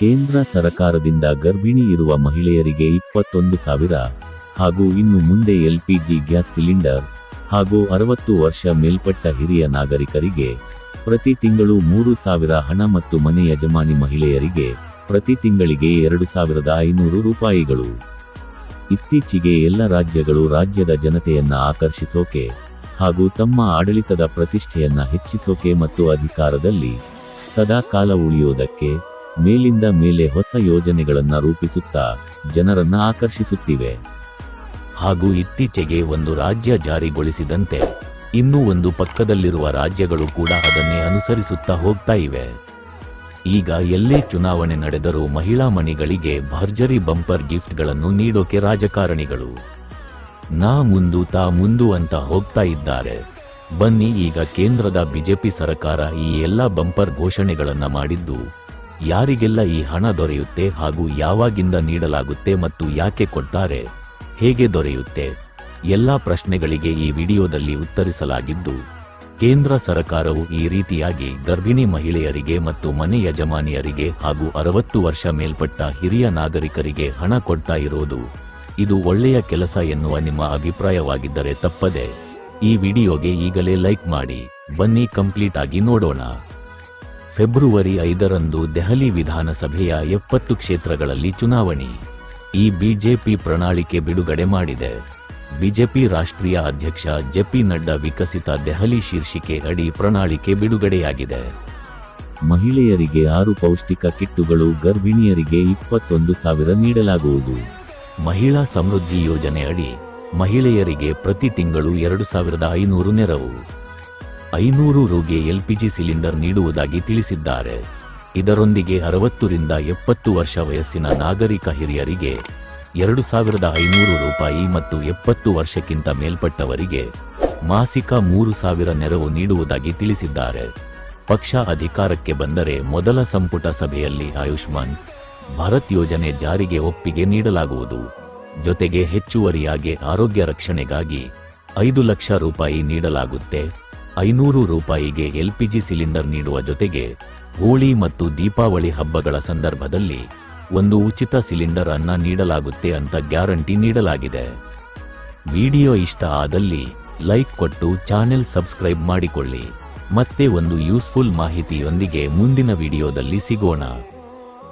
ಕೇಂದ್ರ ಸರಕಾರದಿಂದ ಗರ್ಭಿಣಿ ಇರುವ ಮಹಿಳೆಯರಿಗೆ ಇಪ್ಪತ್ತೊಂದು ಸಾವಿರ ಹಾಗೂ ಇನ್ನು ಮುಂದೆ ಎಲ್ಪಿಜಿ ಗ್ಯಾಸ್ ಸಿಲಿಂಡರ್ ಹಾಗೂ ಅರವತ್ತು ವರ್ಷ ಮೇಲ್ಪಟ್ಟ ಹಿರಿಯ ನಾಗರಿಕರಿಗೆ ಪ್ರತಿ ತಿಂಗಳು ಮೂರು ಸಾವಿರ ಹಣ ಮತ್ತು ಮನೆ ಯಜಮಾನಿ ಮಹಿಳೆಯರಿಗೆ ಪ್ರತಿ ತಿಂಗಳಿಗೆ ಎರಡು ಸಾವಿರದ ಐನೂರು ರೂಪಾಯಿಗಳು. ಇತ್ತೀಚೆಗೆ ಎಲ್ಲ ರಾಜ್ಯಗಳು ರಾಜ್ಯದ ಜನತೆಯನ್ನ ಆಕರ್ಷಿಸೋಕೆ ಹಾಗೂ ತಮ್ಮ ಆಡಳಿತದ ಪ್ರತಿಷ್ಠೆಯನ್ನ ಹೆಚ್ಚಿಸೋಕೆ ಮತ್ತು ಅಧಿಕಾರದಲ್ಲಿ ಸದಾ ಕಾಲ ಉಳಿಯೋದಕ್ಕೆ ಮೇಲಿಂದ ಮೇಲೆ ಹೊಸ ಯೋಜನೆಗಳನ್ನು ರೂಪಿಸುತ್ತಾ ಜನರನ್ನ ಆಕರ್ಷಿಸುತ್ತಿವೆ. ಹಾಗೂ ಇತ್ತೀಚೆಗೆ ಒಂದು ರಾಜ್ಯ ಜಾರಿಗೊಳಿಸಿದಂತೆ ಇನ್ನೂ ಒಂದು ಪಕ್ಕದಲ್ಲಿರುವ ರಾಜ್ಯಗಳು ಕೂಡ ಅದನ್ನೇ ಅನುಸರಿಸುತ್ತಾ ಹೋಗ್ತಾ ಇವೆ. ಈಗ ಎಲ್ಲೇ ಚುನಾವಣೆ ನಡೆದರೂ ಮಹಿಳಾ ಮಣಿಗಳಿಗೆ ಭರ್ಜರಿ ಬಂಪರ್ ಗಿಫ್ಟ್ಗಳನ್ನು ನೀಡೋಕೆ ರಾಜಕಾರಣಿಗಳು. ನಾ ಮುಂದು ತಾ ಮುಂದು ಅಂತ ಹೋಗ್ತಾ ಇದ್ದಾರೆ. ಬನ್ನಿ ಈಗ ಕೇಂದ್ರದ ಬಿಜೆಪಿ ಸರಕಾರ ಈ ಎಲ್ಲ ಬಂಪರ್ ಘೋಷಣೆಗಳನ್ನು ಮಾಡಿದ್ದು ಯಾರಿಗೆಲ್ಲ ಈ ಹಣ ದೊರೆಯುತ್ತೆ ಹಾಗೂ ಯಾವಾಗಿಂದ ನೀಡಲಾಗುತ್ತೆ ಮತ್ತು ಯಾಕೆ ಕೊಡ್ತಾರೆ, ಹೇಗೆ ದೊರೆಯುತ್ತೆ, ಎಲ್ಲಾ ಪ್ರಶ್ನೆಗಳಿಗೆ ಈ ವಿಡಿಯೋದಲ್ಲಿ ಉತ್ತರಿಸಲಾಗಿದ್ದು, ಕೇಂದ್ರ ಸರಕಾರವು ಈ ರೀತಿಯಾಗಿ ಗರ್ಭಿಣಿ ಮಹಿಳೆಯರಿಗೆ ಮತ್ತು ಮನೆ ಯಜಮಾನಿಯರಿಗೆ ಹಾಗೂ ಅರವತ್ತು ವರ್ಷ ಮೇಲ್ಪಟ್ಟ ಹಿರಿಯ ನಾಗರಿಕರಿಗೆ ಹಣ ಕೊಡ್ತಾ ಇರೋದು, ಇದು ಒಳ್ಳೆಯ ಕೆಲಸ ಎನ್ನುವ ನಿಮ್ಮ ಅಭಿಪ್ರಾಯವಾಗಿದ್ದರೆ ತಪ್ಪದೆ, ಈ ವಿಡಿಯೋಗೆ ಈಗಲೇ ಲೈಕ್ ಮಾಡಿ, ಬನ್ನಿ ಕಂಪ್ಲೀಟ್ ಆಗಿ ನೋಡೋಣ. ಫೆಬ್ರುವರಿ ಐದರಂದು ದೆಹಲಿ ವಿಧಾನಸಭೆಯ ಎಪ್ಪತ್ತು ಕ್ಷೇತ್ರಗಳಲ್ಲಿ ಚುನಾವಣೆ. ಈ ಬಿಜೆಪಿ ಪ್ರಣಾಳಿಕೆ ಬಿಡುಗಡೆ ಮಾಡಿದೆ. ಬಿಜೆಪಿ ರಾಷ್ಟ್ರೀಯ ಅಧ್ಯಕ್ಷ ಜೆಪಿ ನಡ್ಡಾ ವಿಕಸಿತ ದೆಹಲಿ ಶೀರ್ಷಿಕೆ ಅಡಿ ಪ್ರಣಾಳಿಕೆ ಬಿಡುಗಡೆಯಾಗಿದೆ. ಮಹಿಳೆಯರಿಗೆ ಆರು ಪೌಷ್ಟಿಕ ಕಿಟ್ಟುಗಳು ಗರ್ಭಿಣಿಯರಿಗೆ ಇಪ್ಪತ್ತೊಂದು ಸಾವಿರ ನೀಡಲಾಗುವುದು. ಮಹಿಳಾ ಸಮೃದ್ಧಿ ಯೋಜನೆ ಅಡಿ ಮಹಿಳೆಯರಿಗೆ ಪ್ರತಿ ತಿಂಗಳು ಎರಡು ಸಾವಿರದ ಐನೂರು ನೆರವು. ಐನೂರು ರುಗೆ ಎಲ್ಪಿಜಿ ಸಿಲಿಂಡರ್ ನೀಡುವುದಾಗಿ ತಿಳಿಸಿದ್ದಾರೆ. ಇದರೊಂದಿಗೆ ಅರವತ್ತರಿಂದ ಎಪ್ಪತ್ತು ವರ್ಷ ವಯಸ್ಸಿನ ನಾಗರಿಕ ಹಿರಿಯರಿಗೆ ಎರಡು ಸಾವಿರದ ಐನೂರು ರೂಪಾಯಿ ಮತ್ತು ಎಪ್ಪತ್ತು ವರ್ಷಕ್ಕಿಂತ ಮೇಲ್ಪಟ್ಟವರಿಗೆ ಮಾಸಿಕ ಮೂರು ಸಾವಿರ ನೆರವು ನೀಡುವುದಾಗಿ ತಿಳಿಸಿದ್ದಾರೆ. ಪಕ್ಷ ಅಧಿಕಾರಕ್ಕೆ ಬಂದರೆ ಮೊದಲ ಸಂಪುಟ ಸಭೆಯಲ್ಲಿ ಆಯುಷ್ಮಾನ್ ಭಾರತ್ ಯೋಜನೆ ಜಾರಿಗೆ ಒಪ್ಪಿಗೆ ನೀಡಲಾಗುವುದು. ಜೊತೆಗೆ ಹೆಚ್ಚುವರಿಯಾಗಿ ಆರೋಗ್ಯ ರಕ್ಷಣೆಗಾಗಿ ಐದು ಲಕ್ಷ ರೂಪಾಯಿ ನೀಡಲಾಗುತ್ತೆ. ಐನೂರು ರೂಪಾಯಿಗೆ ಎಲ್ಪಿಜಿ ಸಿಲಿಂಡರ್ ನೀಡುವ ಜೊತೆಗೆ ಹೋಳಿ ಮತ್ತು ದೀಪಾವಳಿ ಹಬ್ಬಗಳ ಸಂದರ್ಭದಲ್ಲಿ ಒಂದು ಉಚಿತ ಸಿಲಿಂಡರ್ ಅನ್ನ ನೀಡಲಾಗುತ್ತೆ ಅಂತ ಗ್ಯಾರಂಟಿ ನೀಡಲಾಗಿದೆ. ವಿಡಿಯೋ ಇಷ್ಟ ಆದಲ್ಲಿ ಲೈಕ್ ಕೊಟ್ಟು ಚಾನೆಲ್ ಸಬ್ಸ್ಕ್ರೈಬ್ ಮಾಡಿಕೊಳ್ಳಿ. ಮತ್ತೆ ಒಂದು ಯೂಸ್ಫುಲ್ ಮಾಹಿತಿಯೊಂದಿಗೆ ಮುಂದಿನ ವಿಡಿಯೋದಲ್ಲಿ ಸಿಗೋಣ.